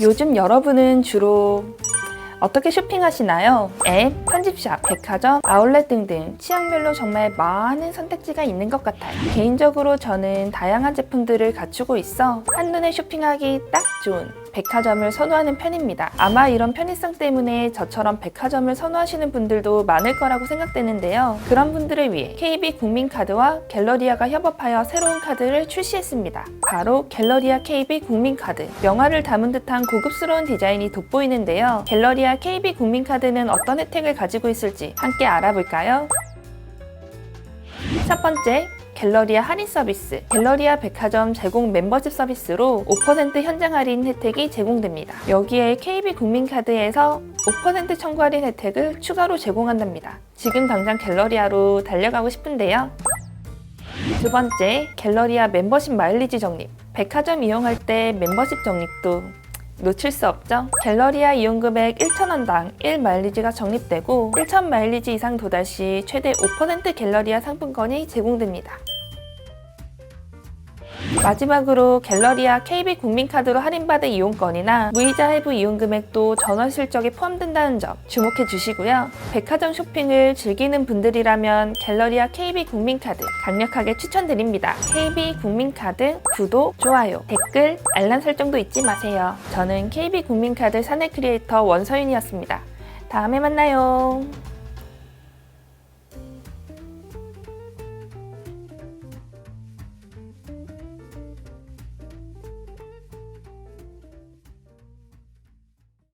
요즘 여러분은 주로 어떻게 쇼핑하시나요? 앱, 편집샵, 백화점, 아울렛 등등 취향별로 정말 많은 선택지가 있는 것 같아요. 개인적으로 저는 다양한 제품들을 갖추고 있어 한눈에 쇼핑하기 딱 좋은 백화점을 선호하는 편입니다. 아마 이런 편의성 때문에 저처럼 백화점을 선호하시는 분들도 많을 거라고 생각되는데요. 그런 분들을 위해 KB 국민카드와 갤러리아가 협업하여 새로운 카드를 출시했습니다. 바로 갤러리아 KB 국민카드. 명화를 담은 듯한 고급스러운 디자인이 돋보이는데요. 갤러리아 KB 국민카드는 어떤 혜택을 가지고 있을지 함께 알아볼까요? 첫 번째, 갤러리아 할인 서비스. 갤러리아 백화점 제공 멤버십 서비스로 5% 현장 할인 혜택이 제공됩니다. 여기에 KB 국민카드에서 5% 청구 할인 혜택을 추가로 제공한답니다. 지금 당장 갤러리아로 달려가고 싶은데요. 두 번째, 갤러리아 멤버십 마일리지 적립. 백화점 이용할 때 멤버십 적립도 놓칠 수 없죠. 갤러리아 이용 금액 1,000원당 1 마일리지가 적립되고 1,000 마일리지 이상 도달 시 최대 5% 갤러리아 상품권이 제공됩니다. 마지막으로 갤러리아 KB 국민카드로 할인받은 이용권이나 무이자 할부 이용 금액도 전원 실적에 포함된다는 점 주목해 주시고요. 백화점 쇼핑을 즐기는 분들이라면 갤러리아 KB 국민카드 강력하게 추천드립니다. KB 국민카드 구독, 좋아요, 댓글, 알람 설정도 잊지 마세요. 저는 KB 국민카드 사내 크리에이터 원서윤이었습니다. 다음에 만나요.